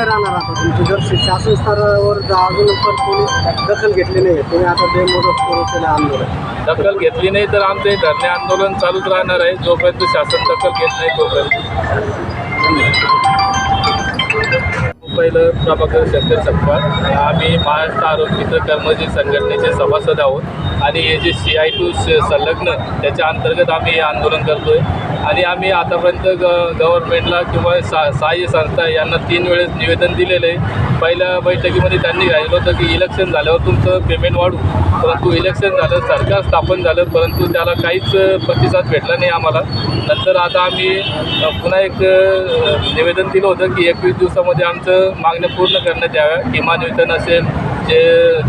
काय राहणार आता तुमची. जर शासन स्तरावर अजून पण कोणी दखल घेतली नाही तुम्ही आता जे मदत करू केलं आंदोलन दखल घेतली नाही तर आमचे धरणे आंदोलन चालूच राहणार आहे. जोपर्यंत शासन दखल घेत नाही तोपर्यंत. पहिलं प्रभाकर शंकर सपकाळ. आम्ही महाराष्ट्र आरोग्य मित्र कर्मचारी संघटनेचे सभासद आहोत. आणि हे जे सी आय टू संलग्न त्याच्या अंतर्गत आम्ही हे आंदोलन करतो आहे आणि आम्ही आतापर्यंत ग गव्हर्नमेंटला किंवा सा सहाय्य संस्था यांना तीन वेळेस निवेदन दिलेलं आहे. पहिल्या बैठकीमध्ये त्यांनी सांगितलं होतं की इलेक्शन झाल्यावर तुमचं पेमेंट वाढू. परंतु इलेक्शन झालं सरकार स्थापन झालं परंतु त्याला काहीच प्रतिसाद भेटला नाही आम्हाला. नंतर आता आम्ही पुन्हा एक निवेदन दिलं होतं की एकवीस दिवसामध्ये आमचं मागण्या पूर्ण करण्यात याव्या. किमान वेतन असेल जे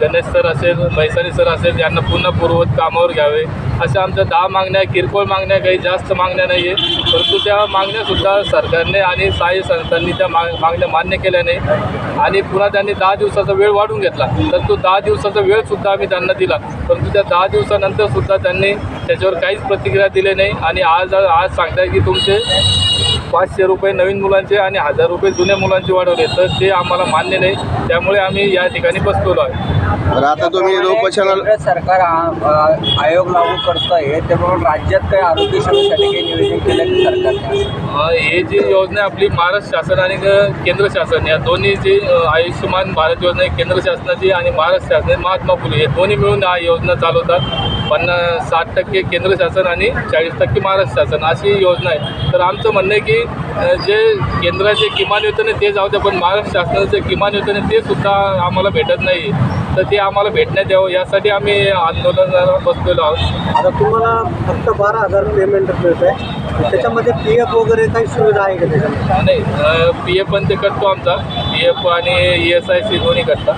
गणेश सर असेल मैसानी सर असेल यांना पुन्हा पूर्वत कामावर घ्यावे. अशा आमच्या दहा मागण्या किरकोळ मागण्या काही जास्त मागण्या नाही आहे परंतु त्या मागण्यासुद्धा सरकारने आणि सहाय्य संस्थांनी त्या माग मागण्या मान्य केल्या नाही आणि पुन्हा त्यांनी दहा दिवसाचा वेळ वाढून घेतला. तर तो दहा दिवसाचा वेळसुद्धा आम्ही त्यांना दिला. परंतु त्या दहा दिवसानंतरसुद्धा त्यांनी त्याच्यावर काहीच प्रतिक्रिया दिली नाही. आणि आज आज सांगताय की तुमचे पाचशे रुपये नवीन मुलांचे आणि हजार रुपये जुन्या मुलांचे वाढवले तर ते आम्हाला मान्य नाही. त्यामुळे आम्ही या ठिकाणी बसलेलो आहे. तर आता तुम्ही केंद्र सरकार आ- आयोग लागू करत आहे त्यामुळे राज्यात काही आरोग्य सेवेसाठी काही नियोजन केलं की सरकारने अ, हे जी योजना आपली महाराष्ट्र शासन आणि केंद्र शासन या दोन्ही जी अ, आयुष्यमान भारत योजना केंद्र शासनाची आणि महाराष्ट्र शासन महात्मा फुले हे दोन्ही मिळून हा योजना चालवतात. पन्नास साठ टक्के केंद्र शासन आणि चाळीस टक्के महाराष्ट्र शासन अशी योजना आहे. तर आमचं म्हणणं आहे की जे केंद्राचे किमान वेतन आहे ते जाऊ द्या पण महाराष्ट्र शासनाचे किमान वेतन आहे ते सुद्धा आम्हाला भेटत नाही. तर ते आम्हाला भेटण्यात यावं. यासाठी आम्ही आंदोलनाला बसलेलो आहोत. आता तुम्हाला फक्त बारा हजार पेमेंट मिळत आहे त्याच्यामध्ये पी एफ वगैरे काही सुविधा आहे का त्याच्यामध्ये? नाही पी एफ पण ते करतो आमचा. पी एफ आणि ई एस आय सी दोन्ही करता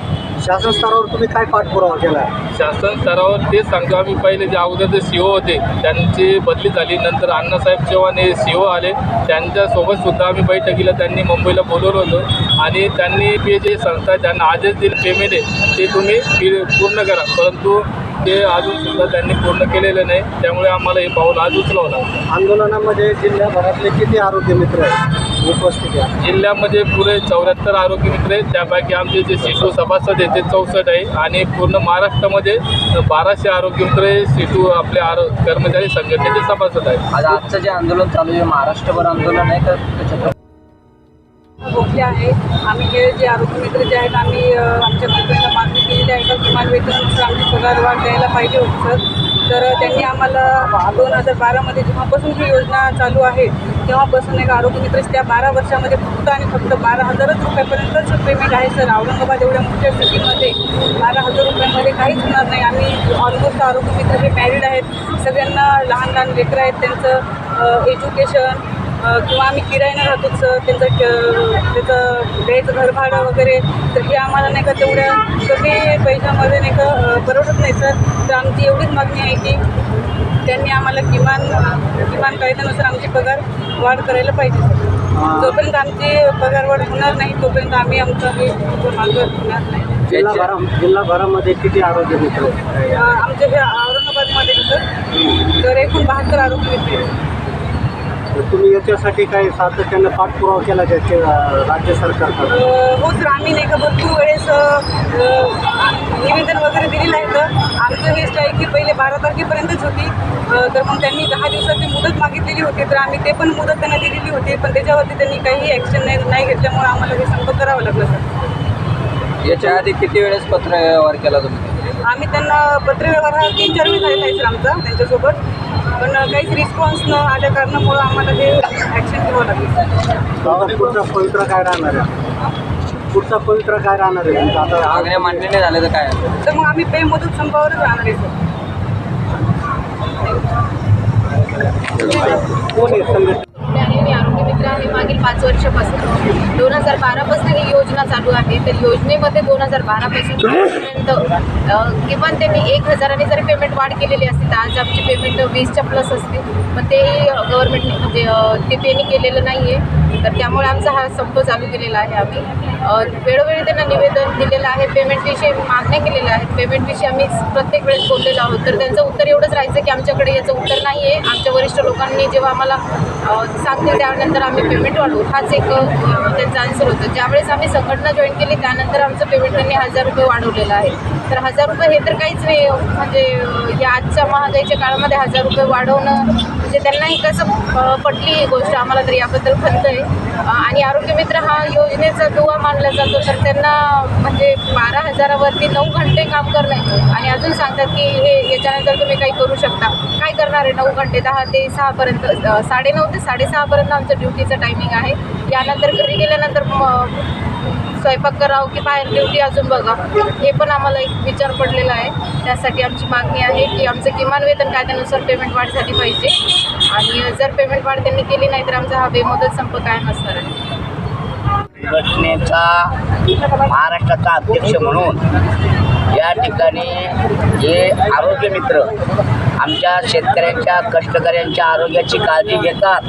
शासन स्तरावर तुम्ही काय पाठपुरावा केला? शासन स्तरावर तेच सांगतो आम्ही. पहिले जे अगोदर जे सी ओ होते त्यांची बदली झाली. नंतर अण्णासाहेब चव्हाण हे सी ओ आले. त्यांच्यासोबत सुद्धा आम्ही बैठकीला त्यांनी मुंबईला बोलवलं होतं. आणि त्यांनी ते जे संस्था त्यांना आदेश दिले पेमेंट आहे ते तुम्ही पूर्ण करा. परंतु ते अजूनसुद्धा त्यांनी पूर्ण केलेलं नाही. त्यामुळे आम्हाला हे पाऊल आज उचलावं लागतं. आंदोलनामध्ये जिल्ह्याभरातले किती आरोग्य मित्र आहेत? उपस्थित आहे जिल्ह्यामध्ये पुरे चौऱ्याहत्तर आरोग्य मित्र आहेत. त्यापैकी आमचे जे शिशु सभासद आहेत ते चौसष्ट आहे. आणि पूर्ण महाराष्ट्रामध्ये बाराशे आरोग्य मित्र हे शिशु आपले आरो कर्मचारी संघटनेचे सभासद आहेत. आज आजचं जे आंदोलन चालू आहे महाराष्ट्रभर आंदोलन आहे तर त्याच्यात? भोगले आहे. आम्ही हे जे आरोग्य मित्र जे आहेत आम्ही आमच्या कंपनीला मागणी केलेली आहे का? किमान वेतनानुसार आमची पगार वाढ द्यायला पाहिजे होती सर. तर त्यांनी आम्हाला दोन हजार बारामध्ये जेव्हापासून ही योजना चालू आहे तेव्हापासून एक आरोग्य मित्र त्या बारा वर्षामध्ये फक्त आणि फक्त बारा हजारच रुपयापर्यंतच पेमेंट आहे सर. औरंगाबाद एवढ्या मोठ्या सिटीमध्ये बारा हजार रुपयामध्ये काहीच होणार नाही. आम्ही ऑलमोस्ट आरोग्य मित्र हे मॅरिड आहेत. सगळ्यांना लहान लहान लेकरं आहेत. त्यांचं एज्युकेशन किंवा आम्ही किरायानं राहतो सर. त्यांचं त्याचं द्यायचं घरभाडं वगैरे. तर हे आम्हाला नाही का तेवढ्या कमी पैशामध्ये नाही का परवडत नाही सर. तर आमची एवढीच मागणी आहे की त्यांनी आम्हाला किमान किमान कायद्यानुसार आमची पगार वाढ करायला पाहिजे सर. जोपर्यंत आमची पगार वाढ होणार नाही तोपर्यंत आम्ही आमचं हे मागं होणार नाही. जिल्हाभरा जिल्हाभरामध्ये किती आरोग्य मित्र आमच्या औरंगाबादमध्ये सर. तर एकूण बहात्तर आरोग्य मित्र. तर तुम्ही याच्यासाठी काही सातत्यानं पाठपुरावा केला के- राज्य सरकारकडे हो सर आम्ही नाही का भरपूर वेळेस निवेदन वगैरे दिलेलं आहे तर आमचं हे स्ट्राईक ही पहिले बारा तारखेपर्यंतच होती. तर मग त्यांनी दहा दिवसाची मुदत मागितलेली होती तर आम्ही ते पण मुदत त्यांना दिलेली होती पण त्याच्यावरती त्यांनी काही ॲक्शन नाही नाही घेतल्यामुळे आम्हाला हे संप करावं लागलं सर. याच्या आधी किती वेळेस पत्र व्यवहार केला तुम्ही? आम्ही त्यांना पत्रव्यवहार हा तीन चार वेळी झालेला आहे सर आमचा त्यांच्यासोबत. पण काहीच रिस्पॉन्स न आल्या कारणामुळं आम्हाला हे ॲक्शन घ्यावं लागलं. पुढचा पवित्र काय राहणार आहे? पुढचा पवित्र काय राहणार आहे? तुमचा आता मागण्या मान्य नाही झाल्या तर काय? तर मग आम्ही पे मुदत संपावरच राहणार आहे सर. कोण आहे संघटना आणि मी आरोग्य मित्र आहे मागील पाच वर्षापासून. दोन हजार बारापासून ही योजना चालू आहे. तर योजनेमध्ये दोन हजार बारापासून पर्यंत किमान त्यांनी एक हजाराने जरी पेमेंट वाढ केलेली असते तर आज आमची पेमेंट वीसच्या प्लस असते. पण तेही गव्हर्नमेंटने म्हणजे ते त्यांनी केलेलं नाही आहे तर त्यामुळे आमचा हा संप चालू केलेला आहे आम्ही. वेळोवेळी त्यांना निवेदन दिलेलं आहे. पेमेंटविषयी मागण्या केलेल्या आहेत. पेमेंटविषयी आम्ही प्रत्येक वेळेस बोललेलो आहोत. तर त्यांचं उत्तर एवढंच राहायचं की आमच्याकडे याचं उत्तर नाही आहे आमच्या वरिष्ठ लोकांनी जेव्हा आम्हाला सांगतील त्यानंतर आम्ही पेमेंट वाढ हाच एक त्यांचं त्यांचा आन्सर होतं. ज्यावेळेस आम्ही संघटना जॉईन केली त्यानंतर आमचं पेमेंट त्यांनी हजार रुपये वाढवलेलं आहे. तर हजार रुपये हे तर काहीच नाही म्हणजे या आजच्या महागाईच्या काळामध्ये हजार रुपये वाढवणं म्हणजे त्यांनाही कसं पटली ही गोष्ट आम्हाला तर याबद्दल खंत आहे. आणि आरोग्य मित्र हा योजनेचा दुवा मानला जातो तर त्यांना म्हणजे बारा हजारावरती नऊ घंटे काम करणे आणि अजून सांगतात की हे याच्यानंतर तुम्ही काही करू शकता. काय करणार आहे नऊ घंटे? दहा ते सहापर्यंत साडेनऊ ते साडेसहापर्यंत आमचं ड्युटीचं टायमिंग आहे. यानंतर घरी गेल्यानंतर मग स्वयंपाक करावं की बाहेर ड्युटी अजून बघा. हे पण आम्हाला एक विचार पडलेला आहे. त्यासाठी आमची मागणी आहे की आमचं किमान वेतन कायद्यानुसार पेमेंट वाढ झाली पाहिजे. आणि जर पेमेंट वाढ त्यांनी केली नाही तर आमचा हा बेमुदत संप कायम असणार आहे. घटनेचा महाराष्ट्राचा अध्यक्ष म्हणून या ठिकाणी हे आरोग्य मित्र आमच्या शेतकऱ्यांच्या कष्टकऱ्यांच्या आरोग्याची काळजी घेतात.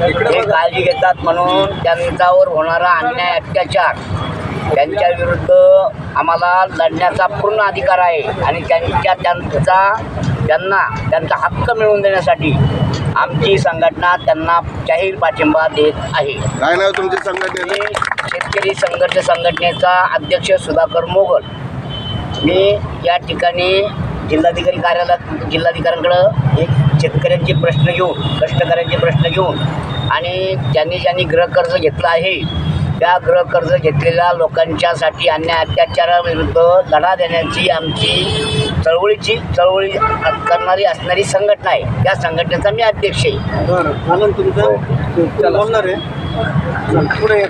हे काळजी घेतात म्हणून त्यांच्यावर होणारा अन्याय अत्याचार त्यांच्या विरुद्ध आम्हाला लढण्याचा पूर्ण अधिकार आहे. आणि त्यांच्या त्यांचा त्यांना त्यांचा हक्क मिळवून देण्यासाठी आमची संघटना त्यांना जाहीर पाठिंबा देत आहे. काय नाव तुमच्या शेतकरी संघर्ष संघटनेचा अध्यक्ष सुधाकर मोगल मी या ठिकाणी जिल्हाधिकारी कार्यालयात जिल्हाधिकाऱ्यांकडं एक शेतकऱ्यांचे प्रश्न घेऊन कष्टकऱ्यांचे प्रश्न घेऊन आणि ज्यांनी ज्यांनी गृहकर्ज घेतलं आहे त्या गृहकर्ज घेतलेल्या लोकांच्यासाठी अन्याय अत्याचाराविरुद्ध लढा देण्याची आमची चळवळीची चळवळी करणारी असणारी संघटना आहे. त्या संघटनेचा मी अध्यक्ष आहे. बरं झालं ना तुमचं बोलणार आहे. चल, पुढे ये.